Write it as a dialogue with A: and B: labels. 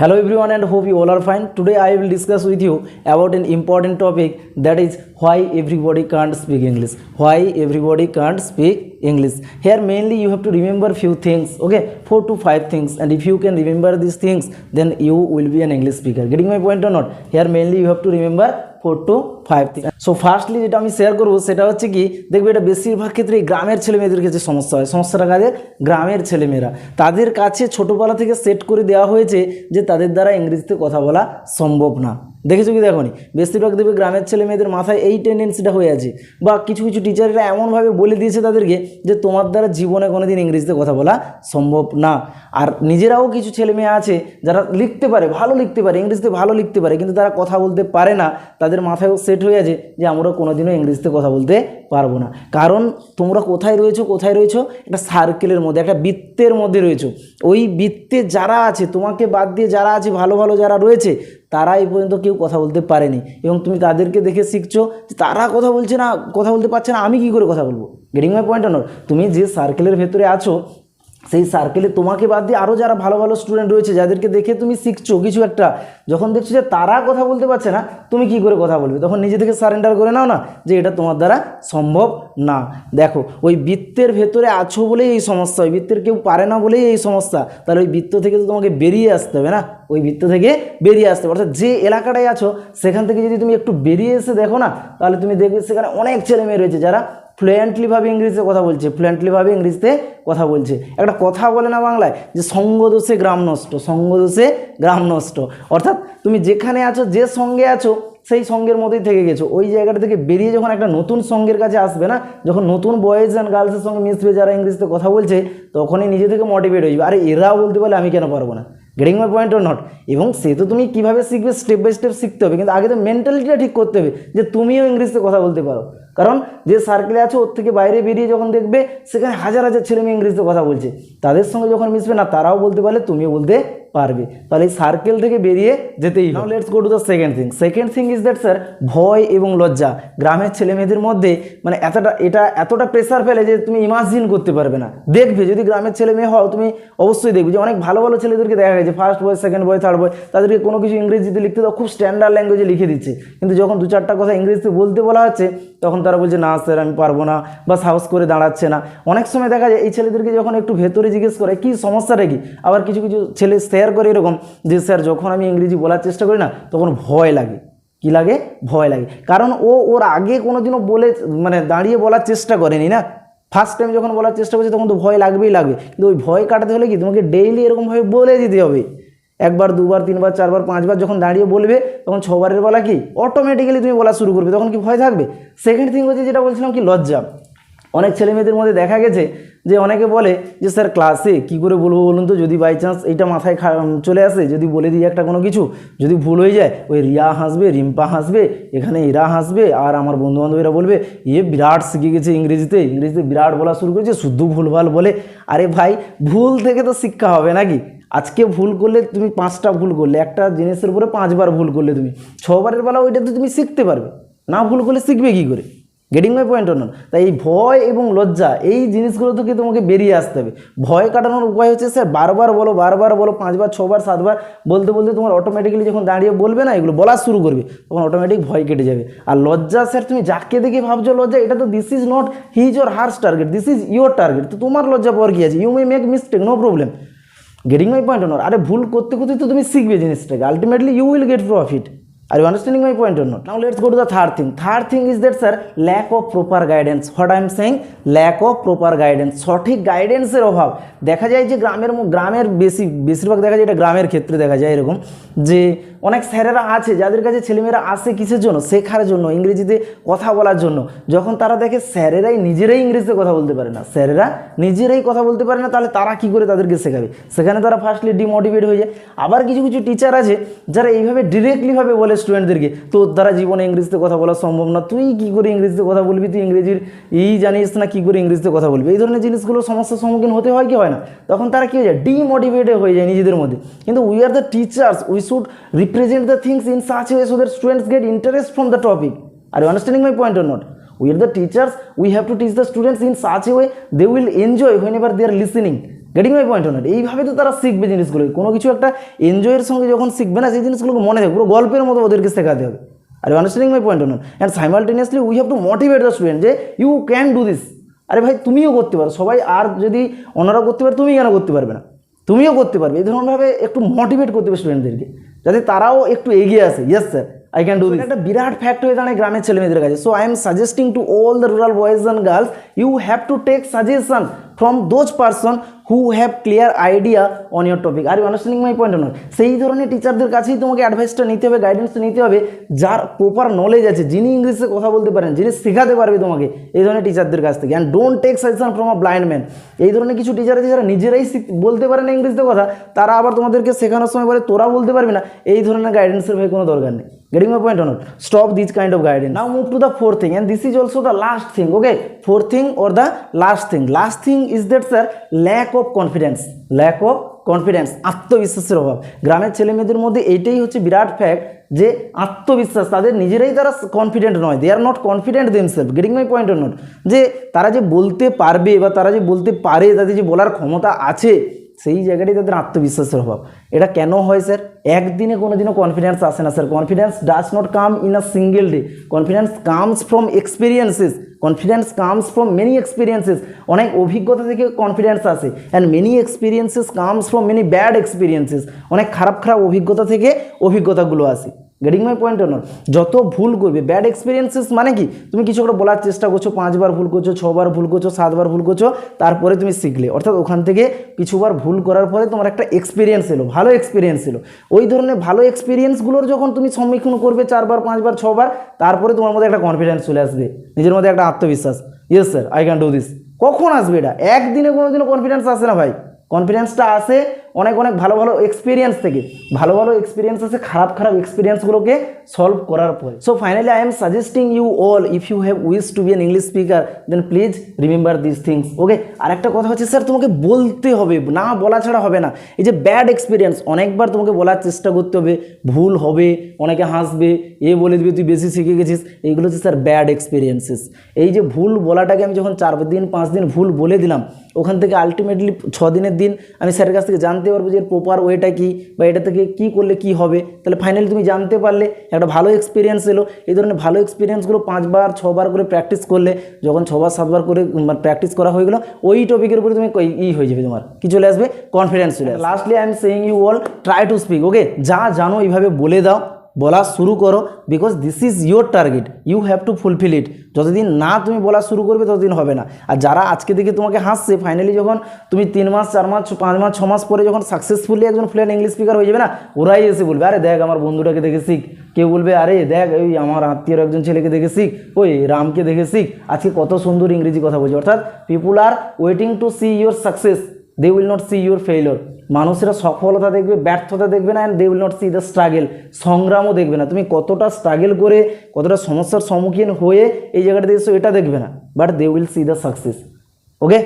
A: hello everyone and hope you all are fine. Today i will discuss with you about an important topic that is why everybody can't speak english. Why everybody can't speak english. Here mainly you have to remember few things okay? Four to five things. And if you can remember these things then you will be an english speaker. Getting my point or not? Here mainly you have to remember four to five so firstly যেটা আমি share করব সেটা হচ্ছে কি, দেখবে এটা বেশিরভাগ ক্ষেত্রে গ্রামের ছেলে মেয়েদের কাছে সমস্যা হয়। সমস্যাটা কাদের? গ্রামের ছেলেমেয়েরা। তাদের কাছে ছোটোবেলা থেকে সেট করে দেওয়া হয়েছে যে তাদের দ্বারা ইংরেজিতে কথা বলা সম্ভব না। দেখেছ কি দেখো বেশিরভাগ দেখবে গ্রামের ছেলে মেয়েদের মাথায় এই টেন্ডেন্সিটা হয়ে আছে। বা কিছু কিছু টিচাররা এমনভাবে বলে দিয়েছে তাদেরকে যে তোমার দ্বারা জীবনে কোনোদিন ইংরেজিতে কথা বলা সম্ভব না। আর নিজেরাও কিছু ছেলে মেয়ে আছে যারা লিখতে পারে, ভালো লিখতে পারে, ইংরেজিতে ভালো লিখতে পারে, কিন্তু তারা কথা বলতে পারে না। তাদের মাথায়ও সেট হয়ে আছে যে আমরা কোনোদিনও ইংরেজিতে কথা বলতে পারব না। কারণ তোমরা কোথায় রয়েছো কোথায় রয়েছো? একটা সার্কেলের মধ্যে, একটা বৃত্তের মধ্যে রয়েছো। ওই বৃত্তে যারা আছে, তোমাকে বাদ দিয়ে যারা আছে, ভালো ভালো যারা রয়েছে, তারা এই পর্যন্ত কেউ কথা বলতে পারেনি। এবং তুমি তাদেরকে দেখে শিখছো যে তারা কথা বলছে না, কথা বলতে পারছে না, আমি কি করে কথা বলব? গেটিং মাই পয়েন্ট নট তুমি যে সার্কেলের ভেতরে আছো সেই সার্কেলে তোমাকে বাদ দিয়ে আরও যারা ভালো ভালো স্টুডেন্ট রয়েছে, যাদেরকে দেখে তুমি শিখছো কিছু একটা, যখন দেখছ যে তারা কথা বলতে পারছে না, তুমি কি করে কথা বলবে? তখন নিজে থেকে সারেন্ডার করে নাও না যে এটা তোমার দ্বারা সম্ভব না। দেখো, ওই বৃত্তের ভেতরে আছো বলেই এই সমস্যা, ওই বৃত্তের কেউ পারে না বলেই এই সমস্যা। তাহলে ওই বৃত্ত থেকে তো তোমাকে বেরিয়ে আসতে হবে না? ওই বৃত্ত থেকে বেরিয়ে আসতে হবে। অর্থাৎ যে এলাকাটায় আছো, সেখান থেকে যদি তুমি একটু বেরিয়ে এসে দেখো না, তাহলে তুমি দেখবে সেখানে অনেক ছেলে মেয়ে রয়েছে যারা ফ্লুয়েন্টলিভাবে ইংরেজিতে কথা বলছে ফ্লুয়েন্টলিভাবে ইংরেজিতে কথা বলছে। একটা কথা বলে না বাংলায় যে সঙ্গদোষে গ্রাম নষ্ট সঙ্গদোষে গ্রাম নষ্ট। অর্থাৎ তুমি যেখানে আছো, যে সঙ্গে আছো, সেই সঙ্গের মধ্যেই থেকে গেছো। ওই জায়গাটা থেকে বেরিয়ে যখন একটা নতুন সঙ্গের কাছে আসবে না, যখন নতুন বয়েজ অ্যান্ড গার্লসের সঙ্গে মিশবে, যারা ইংরেজিতে কথা বলছে, তখনই নিজে থেকে মোটিভেট হয়ে যাবে। আরে এরাও বলতে পারলে আমি কেন পারব না? Getting my point or not এবং সে তো তুমি কীভাবে শিখবে স্টেপ বাই স্টেপ শিখতে হবে। কিন্তু আগে তো মেন্টালিটিটা ঠিক করতে হবে যে তুমিও ইংরেজিতে কথা বলতে পারো। কারণ যে সার্কেলে আছো, ওর থেকে বাইরে বেরিয়ে যখন দেখবে, সেখানে হাজার হাজার ছেলে মেয়ে ইংরেজিতে কথা বলছে। তাদের সঙ্গে যখন মিশবে না, তারাও বলতে পারলে তুমিও বলতে পারবে। তাহলে এই সার্কেল থেকে বেরিয়ে যেতেই now let's go to the second thing second thing is that sir ভয় এবং লজ্জা। গ্রামের ছেলে মেয়েদের মধ্যে মানে এতটা, এটা এতটা প্রেসার ফেলে যে তুমি ইমাজিন করতে পারবে না। দেখবে, যদি গ্রামের ছেলে মেয়ে হও, তুমি অবশ্যই দেখবে যে অনেক ভালো ভালো ছেলেদেরকে দেখা গেছে। First boy second boy third boy তাদেরকে কোনো কিছু ইংরেজিতে লিখতে দাও, খুব স্ট্যান্ডার্ড ল্যাঙ্গুয়েজে লিখে দিচ্ছে। কিন্তু যখন দু চারটা কথা ইংরেজিতে বলতে বলা হচ্ছে, তখন তারা বলছে, না স্যার আমি পারব না। বা সাহস করে দাঁড়াচ্ছে না। অনেক সময় দেখা যায়, এই ছেলেদেরকে যখন একটু ভেতরে জিজ্ঞেস করে, কি সমস্যাটা কি? আবার কিছু কিছু ছেলে শেয়ার করে এরকম। যে স্যার যখন আমি ইংরেজি বলার চেষ্টা করি না, তখন ভয় লাগে। কি লাগে? ভয় লাগে। কারণ ও, ওর আগে কোনোদিনও বলে মানে দাঁড়িয়ে বলার চেষ্টা করেনি না। ফার্স্ট টাইম যখন বলার চেষ্টা করছে, তখন তো ভয় লাগবেই লাগবে। কিন্তু ওই ভয় কাটাতে হলে কি, তোমাকে ডেইলি এরকমভাবে বলে দিতে হবে। একবার, দুবার, তিনবার, চারবার, পাঁচবার যখন দাঁড়িয়ে বলবে, তখন ছবারের বলা কি অটোমেটিক্যালি তুমি বলা শুরু করবে। তখন কি ভয় থাকবে? সেকেন্ড থিং হচ্ছে যেটা বলছিলাম কি, লজ্জা। অনেক ছেলেমেয়েদের মধ্যে দেখা গেছে যে অনেকে বলে যে, স্যার ক্লাসে কি করে বলব বলুন তো? যদি বাই চান্স এইটা মাথায় চলে আসে, যদি বলে দিই একটা কোনো কিছু, যদি ভুল হয়ে যায়, ওই রিয়া হাসবে, রিম্পা হাসবে, এখানে এরা হাসবে, আর আমার বন্ধুবান্ধবীরা বলবে ইয়ে বিরাট শিখে গেছে ইংরেজিতে ইংরেজিতে বিরাট বলা শুরু করেছে, শুদ্ধ ভুলভাল বলে। আরে ভাই, ভুল থেকে তো শিক্ষা হবে নাকি? আজকে ভুল করলে তুমি পাঁচটা ভুল করলে, একটা জিনিসের উপরে পাঁচবার ভুল করলে তুমি, ছবারের বেলা ওইটা তো তুমি শিখতে পারবে। না ভুল করলে শিখবে কী করে? গেটিং মাই পয়েন্ট নন তাই এই ভয় এবং লজ্জা, এই জিনিসগুলো থেকে তোমাকে বেরিয়ে আসতে হবে? ভয় কাটানোর উপায় হচ্ছে, স্যার, বারবার বলো বারবার বলো, পাঁচবার, ছবার, সাতবার, বলতে বলতে তোমার অটোমেটিক্যালি যখন দাঁড়িয়ে বলবে না, এগুলো বলা শুরু করবে, তখন অটোমেটিক ভয় কেটে যাবে। আর লজ্জা, স্যার, তুমি যাকে দেখে ভাবছ লজ্জা, এটা তো this is not his or hers target this is your target তো তোমার লজ্জা পর কি আছে? You may make mistake no problem getting my point not আরে ভুল করতে করতে তো তুমি শিখবে জিনিসটাকে ultimately you will get profit Are you understanding my point or not? Now let's go to the third thing. Third thing is that sir, lack of proper guidance. What I am saying, lack of proper guidance. সঠিক গাইডেন্সের অভাব দেখা যায় যে গ্রামের গ্রামের বেশি বেশিরভাগ দেখা যায় এটা গ্রামের ক্ষেত্রে দেখা যায় এরকম যে অনেক স্যারেরা আছে যাদের কাছে ছেলেমেয়েরা আসে কিসের জন্য শেখার জন্য ইংরেজিতে কথা বলার জন্য যখন তারা দেখে স্যারেরাই নিজেরাই ইংরেজিতে কথা বলতে পারে না স্যারেরা নিজেরাই কথা বলতে পারে না তাহলে তারা কি করে তাদেরকে শেখাবে সেখানে তারা ফার্স্টলি ডিমোটিভেট হয়ে যায় আবার কিছু কিছু টিচার আছে যারা এইভাবে ডিরেক্টলিভাবে বলে স্টুডেন্টদেরকে তোর দ্বারা জীবনে ইংরেজিতে কথা বলা সম্ভব না, তুই কি করে ইংরেজিতে কথা বলবি? তুই ইংরেজির এই জানিস না, কি করে ইংরেজিতে কথা বলবি? এই ধরনের জিনিসগুলো সমস্যার সম্মুখীন হতে হয় কি হয় না? তখন তারা কি হয়ে যায়? ডিমোটিভেটেড হয়ে যায় নিজেদের মধ্যে। কিন্তু we are the teachers we should represent the things in such way so that students get interest from the topic are understanding my point or not we are the teachers. We have to teach the students in such a way they will enjoy whenever they are listening. Getting my point honour এইভাবে তো তারা শিখবে জিনিসগুলো। কোনো কিছু একটা এনজয়ের সঙ্গে যখন শিখবে না, সেই জিনিসগুলোকে মনে থাকবে পুরো গল্পের মতো ওদেরকে শেখাতে হবে। আর understanding my point honour and simultaneously we have to motivate the student যে ইউ ক্যান ডু দিস আরে ভাই, তুমিও করতে পারো। সবাই আর যদি অন্যরা করতে পারে, তুমি কেন করতে পারবে না? তুমিও করতে পারবে। এই ধরনভাবে একটু মোটিভেট করতে হবে স্টুডেন্টদেরকে যাতে তারাও একটু এগিয়ে আসে। Yes sir I can do this একটা বিরাট ফ্যাক্ট হয়ে দাঁড়ায় গ্রামের ছেলেমেয়েদের কাছে। So I am suggesting to all the rural boys and girls you have to take suggestion from those person who have clear idea on your topic R understanding my point নয় সেই ধরনের টিচারদের কাছেই তোমাকে অ্যাডভাইসটা নিতে হবে গাইডেন্সটা নিতে হবে, যার প্রপার নলেজ আছে, যিনি ইংলিশে কথা বলতে পারেন, যিনি শেখাতে পারবে তোমাকে, এই ধরনের টিচারদের কাছ থেকে। And don't take suggestion from a blind man এই ধরনের কিছু টিচার আছে যারা নিজেরাই বলতে পারে না ইংলিশতে কথা, তারা আবার তোমাদেরকে শেখানোর সময় বলে তোরা বলতে পারবি না। এই ধরনের গাইডেন্সের ভাই কোনো দরকার নেই। Getting my point on stop this kind of guidance now move to the four thing and this is also the last thing okay four thing or the last thing last thing is that sir lack of confidence lack of confidence আত্মবিশ্বাসের অভাব। গ্রামের ছেলে মেয়েদের মধ্যে এইটাই হচ্ছে বিরাট fact যে আত্মবিশ্বাস, তাদের নিজেরাই তারা কনফিডেন্ট নয়। They are not confident themselves getting my point or not যে তারা যে বলতে পারবে বা তারা যে বলতে পারে, তাদের যে বলার ক্ষমতা আছে সেই জায়গাটাই তাদের আত্মবিশ্বাসের অভাব। এটা কেন হয়, স্যার? একদিনে কোনো দিনও কনফিডেন্স আসে না, sir. Confidence does not come in a single day confidence comes from experiences confidence comes from many experiences অনেক অভিজ্ঞতা থেকে কনফিডেন্স আসে। And many experiences comes from many bad experiences অনেক খারাপ খারাপ অভিজ্ঞতা থেকে অভিজ্ঞতাগুলো আসে। গেটিং মাই পয়েন্ট নট যত ভুল করবে ব্যাড এক্সপিরিয়েন্সেস মানে কি? তুমি কিছু একটা বলার চেষ্টা করছ, পাঁচবার ভুল করছ, ছবার ভুল করছ, সাতবার ভুল করছ, তারপরে তুমি শিখলে। অর্থাৎ ওখান থেকে কিছুবার ভুল করার পরে তোমার একটা এক্সপিরিয়েন্স এলো, ভালো এক্সপিরিয়েন্স এলো। ওই ধরনের ভালো এক্সপিরিয়েন্সগুলোর যখন তুমি সম্মুখীন করবে চারবার, পাঁচবার, ছবার, তারপরে তোমার মধ্যে একটা কনফিডেন্স চলে আসবে, নিজের মধ্যে একটা আত্মবিশ্বাস। Yes sir I can do this কখন আসবে এটা? একদিনে কোনো দিনও কনফিডেন্স আসে না ভাই। কনফিডেন্সটা আসে অনেক অনেক ভালো ভালো এক্সপিরিয়েন্স থেকে, ভালো ভালো এক্সপিরিয়েন্স আছে, খারাপ খারাপ এক্সপিরিয়েন্সগুলোকে সলভ করার পরে। So finally I am suggesting you all if you have wish to be an English speaker then please remember this things okay আর একটা কথা হচ্ছে স্যার তোমাকে বলতে হবে, না বলা ছাড়া হবে না। এই যে ব্যাড এক্সপিরিয়েন্স অনেকবার তোমাকে বলার চেষ্টা করতে হবে, ভুল হবে, অনেকে হাসবে, এ বলে দিবে, তুই বেশি শিখে গেছিস এইগুলো হচ্ছে স্যার ব্যাড এক্সপিরিয়েন্সেস এই যে ভুল বলাটাকে আমি যখন চার দিন, পাঁচ দিন ভুল বলে দিলাম ওখান থেকে আলটিমেটলি ছ দিনের দিন আমি স্যারের কাছ থেকে জানতে পারব যে প্রপার ওয়েটা কী বা এটা থেকে কী করলে কি হবে। তাহলে ফাইনালি তুমি জানতে পারলে একটা ভালো এক্সপিরিয়েন্স এলো। এই ধরনের ভালো এক্সপিরিয়েন্সগুলো পাঁচবার ছবার করে প্র্যাকটিস করলে যখন ছবার সাতবার করে প্র্যাকটিস করা হয়ে গেলো ওই টপিকের উপরে তুমি ই হয়ে যাবে তোমার। কি চলে আসবে? কনফিডেন্স চলে আসবে। Lastly I am saying you all try to speak okay যা জানো এইভাবে বলে দাও। বলা শুরু করো because this is your target you have to fulfil it যতদিন না তুমি বলা শুরু করবে, ততদিন হবে না। আর যারা আজকে থেকে তোমাকে হাসছে ফাইনালি যখন তুমি তিন মাস, চার মাস, পাঁচ মাস, ছ মাস পরে যখন সাকসেসফুলি একজন ফ্লুয়েন্ট ইংলিশ স্পিকার হয়ে যাবে না, ওরাই এসে বলবে, আরে দেখ, আমার বন্ধুটাকে দেখে শিখ। কেউ বলবে, আরে দেখ ওই আমার আত্মীয়র একজন ছেলেকে দেখে শিখ। ওই রামকে দেখে শিখ। আজকে কত সুন্দর ইংরেজি কথা বলছে। অর্থাৎ people are waiting to see your success they will not see your failure মানুষেরা সফলতা দেখবে, ব্যর্থতা দেখবে না and they will not see the struggle সংগ্রামও দেখবে না। তুমি কতটা স্ট্রাগেল করে, কতটা সমস্যার সম্মুখীন হয়ে এই জায়গাটা দেখছ এটা দেখবে না। But they will see the success okay